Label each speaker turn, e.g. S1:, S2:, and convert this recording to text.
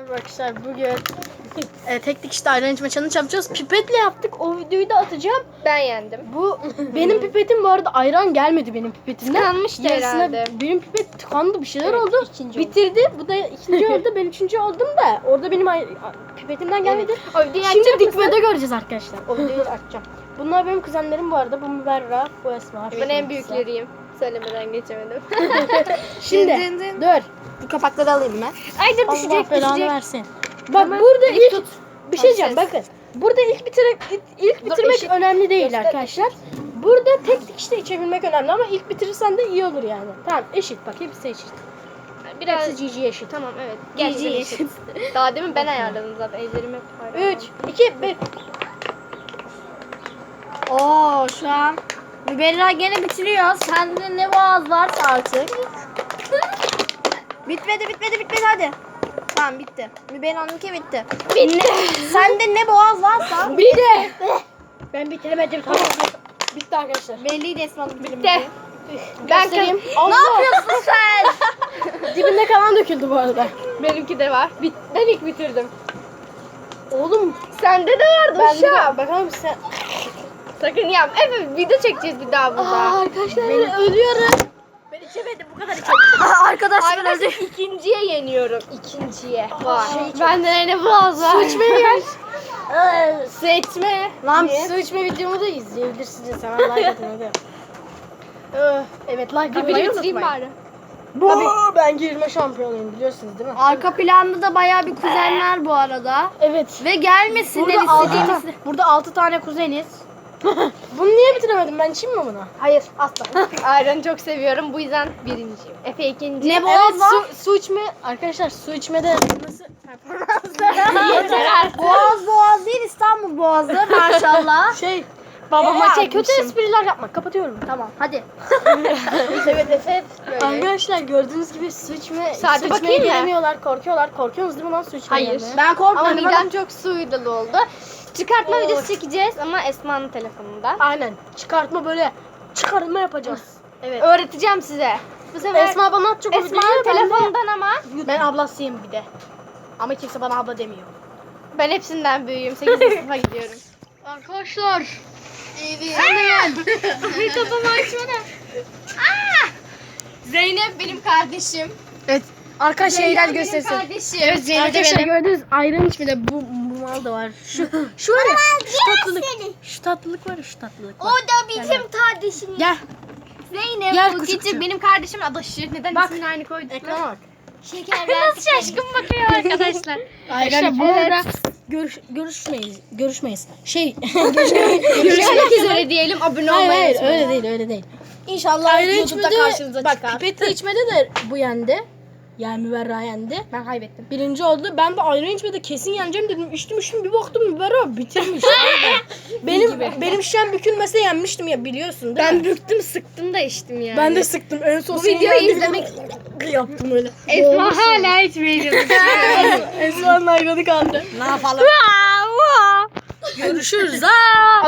S1: Arkadaşlar bugün e, tek dikişte ayran içme challenge yapacağız. Pipetle yaptık. O videoyu da atacağım.
S2: Ben yendim.
S1: Bu benim pipetim bu arada ayran gelmedi benim pipetimden.
S2: Tıkanmıştı herhalde.
S1: Benim pipet tıkandı bir şeyler
S2: Evet,
S1: oldu.
S2: ikinci
S1: Bitirdi. Bu da ikinci oldu. Ben üçüncü oldum da orada benim ay- pipetimden gelmedi.
S2: O videoyu
S1: Şimdi
S2: açacak mısın?
S1: dikmede göreceğiz arkadaşlar. O videoyu açacağım. Bunlar benim kuzenlerim bu arada. Bu Müberra, bu Esma.
S2: Ben en büyükleriyim. Söylemeden geçemedim.
S1: Şimdi
S2: Dın dın dın.
S1: dur.
S2: Kapakları alayım ben. Ay dur
S1: Allah
S2: düşecek
S1: belanı
S2: düşecek.
S1: versin. Bak
S2: Hemen
S1: burada
S2: ilk
S1: ilk
S2: tut.
S1: bir şey diyeceğim bakın. Burada ilk bitirmek ilk
S2: Dur,
S1: bitirmek
S2: eşit.
S1: önemli değil
S2: Göster,
S1: arkadaşlar. Burada tek dikişte içebilmek önemli ama ilk bitirirsen de iyi olur yani. Tamam eşit bak hepsi eşit.
S2: Biraz
S1: Hepsi GG eşit.
S2: Tamam evet. Gerçekten eşit. Daha demin ben ayarladım zaten. Ellerim hep ayarladım.
S1: 3 2 1
S3: Oo şu an Müberra gene bitiriyor. Sende ne boğaz varsa artık. Bitmedi bitmedi bitmedi hadi. Tamam bitti. Müberra'nınki bitti.
S2: Bitti.
S3: Sende ne boğaz varsa.
S1: Bir de ben bitiremedim tamam. Bitti arkadaşlar.
S3: Belliydi Esma'nın bitirmesi.
S2: Bitti. Ben
S1: Göstereyim.
S3: Ne yapıyorsun sen?
S1: Dibinde kalan döküldü bu arada.
S2: Benimki de var. Bit ben ilk bitirdim.
S1: Oğlum
S2: Sende de vardı
S1: ben
S2: uşağım.
S1: de bakalım sen.
S2: Sakın yapma. Evet video çekeceğiz bir daha burada.
S1: Aa, arkadaşlar ölüyorum. Ben içemedim bu kadar içemedim.
S3: Arkadaşlar öldü.
S2: Arkadaşlar ikinciye yeniyorum. İkinciye. Var.
S1: Şey-
S2: Bende ne boğaz var.
S1: Su içmeye.
S2: Su içme.
S1: Lan
S2: Niye?
S1: su içme videomu da izleyebilirsiniz. Hemen like atın hadi. Evet like
S2: Bir
S1: atmayı
S2: bitireyim
S1: unutmayın.
S2: bari.
S1: Bu ben girme şampiyonuyum biliyorsunuz değil mi?
S3: Arka planda da bayağı bir kuzenler bu arada.
S1: Evet.
S3: Ve gelmesinler
S1: Burada
S3: istediğimiz.
S1: burada altı tane kuzeniz. Bunu niye bitiremedim ben içeyim mi bunu? Hayır asla.
S2: Ayranı çok seviyorum. Bu yüzden birinciyim. Efe ikinci.
S3: Ne boğaz
S1: evet
S3: var?
S1: su, su içme arkadaşlar su içmede nasıl performanslar
S2: Yeter artık.
S3: Boğaz boğaz değil İstanbul boğazı maşallah.
S1: şey
S2: Babama çekmişim.
S1: Kötü espriler yapmak kapatıyorum.
S3: tamam hadi.
S2: evet hep böyle.
S1: Arkadaşlar gördüğünüz gibi su içme,
S2: Saate
S1: su içmeye
S2: bakayım mı?
S1: korkuyorlar. Korkuyorsunuz değil mi lan su içmeye
S2: Hayır.
S3: Ben korkmadım.
S2: Ama midem çok suyla doldu. Çıkartma
S1: Oo.
S2: videosu çekeceğiz ama Esma'nın telefonunda.
S1: Aynen. Çıkartma böyle çıkarma yapacağız. Evet.
S2: Öğreteceğim size. Bu sefer
S1: Esma bana atacak o
S2: Esma'nın
S1: videoyu, ben de-
S2: telefonundan ama
S1: Ben ablasıyım bir de. Ama kimse bana abla demiyor.
S2: ben hepsinden büyüğüm. 8. sınıfa gidiyorum.
S1: Arkadaşlar.
S2: Ay kafamı açma! Zeynep benim kardeşim.
S1: Evet. Arka şeyler
S2: benim
S1: göstersin.
S2: kardeşim. Evet Zeynep de
S1: Arkadaşlar
S2: benim.
S1: gördünüz ayran içmede bu, bu mal da var. Şu şu var ya. Şu tatlılık. Şu tatlılık var ya şu tatlılık.
S2: O
S1: Var.
S2: da bizim kardeşim.
S1: Gel.
S2: Zeynep
S1: Gel
S2: bu
S1: küçük
S2: küçük benim kardeşim adaşı. Neden
S1: Bak.
S2: ismini aynı koyduk? Şeker Nasıl şaşkın bakıyor arkadaşlar.
S1: Arkadaşlar bu arada görüş, görüşmeyiz. Görüşmeyiz. Şey.
S2: Görüşmek üzere diyelim. Abone
S1: Hayır
S2: olmayı
S1: hayır
S2: unutmayın.
S1: öyle değil öyle değil.
S3: İnşallah
S1: Ayran
S3: YouTube'da
S1: içmede
S3: karşınıza
S1: bak
S3: çıkar.
S1: pipetle içmede de bu yendi. Yani Müberra yendi.
S2: Ben kaybettim.
S1: Birinci oldu. Ben de ayran içmede kesin yeneceğim dedim. İçtim içtim bir baktım Müberra bitirmiş. benim benim şişem bükülmese yenmiştim ya biliyorsun değil
S2: Ben
S1: mi?
S2: büktüm sıktım da içtim yani.
S1: Ben de sıktım. En son
S2: Bu
S1: senin
S2: videoyu izlemek
S1: yaptım öyle.
S2: Esma hala içmeyeceğim.
S1: Esra'nın ayranı kaldı.
S3: Ne yapalım?
S1: Görüşürüz ha.